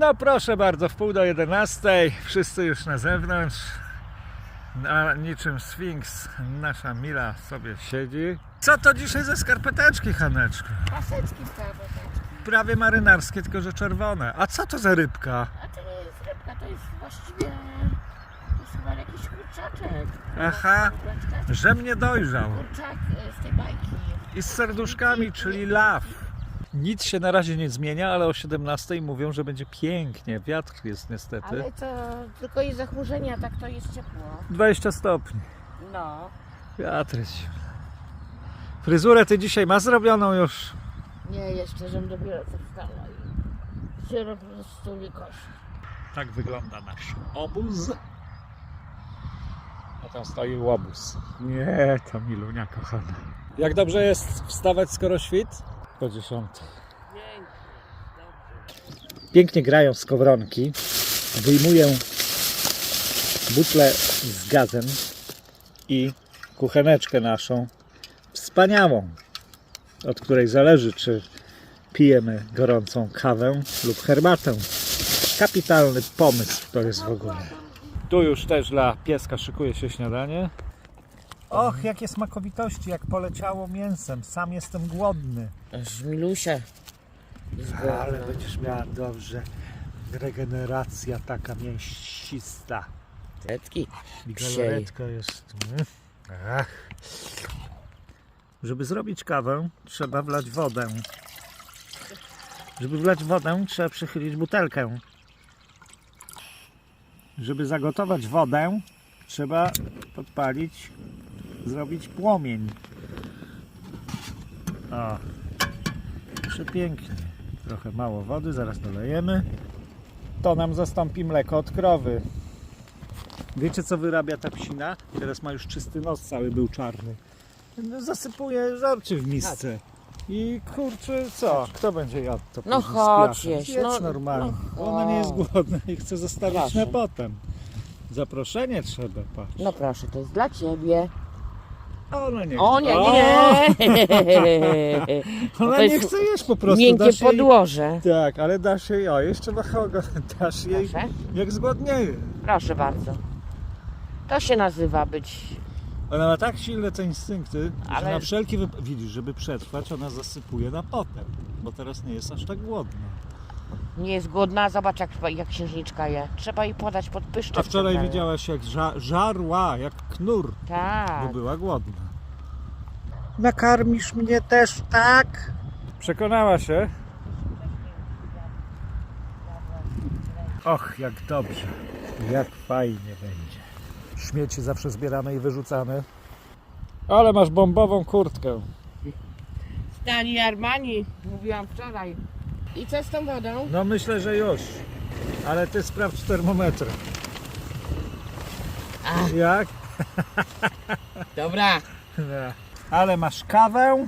No proszę bardzo, w pół do 11, wszyscy już na zewnątrz. Na niczym Sfinks nasza Mila sobie siedzi. Co to dzisiaj ze skarpeteczki, Haneczku? Paseczki skarpeteczki. Prawie marynarskie, tylko że czerwone. A co to za rybka? A to nie jest rybka, to jest właściwie... To jest chyba jakiś kurczaczek. Aha. Że mnie dojrzał. kurczak e, z tej bajki. I z serduszkami, czyli love. Nic się na razie nie zmienia, ale o 17 mówią, że będzie pięknie. Wiatr jest niestety. Ale to tylko jest zachmurzenie, a tak to jest ciepło. 20 stopni. No. Wiatr jest zimny. Fryzurę ty dzisiaj masz zrobioną już. Nie, jeszcze, żem dopiero co wstała i się po prostu nie. Tak wygląda nasz obóz. A tam stoi łobuz. Nie, to Milunia kochana. Jak dobrze jest wstawać skoro świt? Po 10. Pięknie grają skowronki. Wyjmuję butlę z gazem i kucheneczkę naszą wspaniałą, od której zależy, czy pijemy gorącą kawę lub herbatę. Kapitalny pomysł to jest w ogóle. Tu już też dla pieska szykuje się śniadanie. Och, jakie smakowitości, jak poleciało mięsem. Sam jestem głodny. Aż Milusia jest Ale będziesz miała dobrze. Regeneracja taka mięsista. Tetki. I galaretka jest. mm, Ach. Żeby zrobić kawę, trzeba wlać wodę. Żeby wlać wodę, trzeba przychylić butelkę. Żeby zagotować wodę, trzeba podpalić, zrobić płomień. O, przepięknie. Trochę mało wody, zaraz dolejemy. To nam zastąpi mleko od krowy. Wiecie co wyrabia ta psina? Teraz ma już czysty nos, cały był czarny. No, Zasypuje żarcie w misce. I kurczę, co? Kto będzie jadł to No później z chodź piachem? jeść, Jedz no- normalnie. no Ona nie jest chodź. głodna i chce zostawić Proszę. na potem. Zaproszenie trzeba, patrz. No proszę, to jest dla ciebie. Ona nie O chce. nie, nie! Ona to nie chce jeść po prostu. Miękkie dasz jej... podłoże. Tak, ale dasz jej, o jeszcze wachoga, dasz jej Proszę, jak zgłodnieje. proszę bardzo. To się nazywa być. Ona ma tak silne te instynkty, że Ale- na wszelki wypadek, widzisz, żeby przetrwać, ona zasypuje na potem, bo teraz nie jest aż tak głodna. Nie jest głodna, zobacz jak, jak księżniczka je. Trzeba jej podać pod pyszczek. A wczoraj żeby- widziałaś jak ża- żarła, jak knur, bo Tak. była głodna. Nakarmisz mnie też, tak? Przekonała się. Och, jak dobrze. Jak fajnie będzie. Śmieci zawsze zbierane i wyrzucane. Ale masz bombową kurtkę. Stani Armani, mówiłam wczoraj. I co z tą wodą? No myślę, że już. Ale ty sprawdź termometr. A. Jak? Dobra. Nie. Ale masz kawę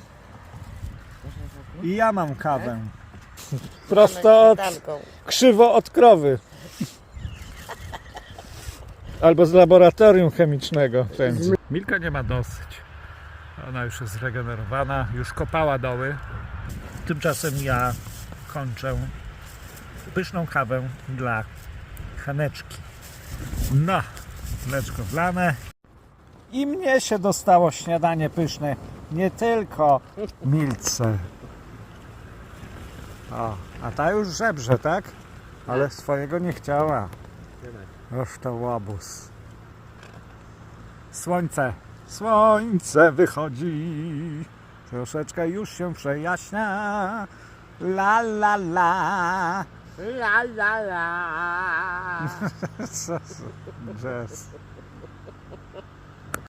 i ja mam kawę. Prosto od, krzywo od krowy. Albo z laboratorium chemicznego. Pędzi. Milka nie ma dosyć. Ona już jest zregenerowana, już kopała doły. Tymczasem ja kończę pyszną kawę dla Haneczki. No, mleczko wlane. I mnie się dostało śniadanie pyszne, nie tylko Milce. O, a ta już żebrze, tak? Ale swojego nie chciała. Oż to łobuz. Słońce, słońce wychodzi. Troszeczkę już się przejaśnia. La la la. La la la. Jazz.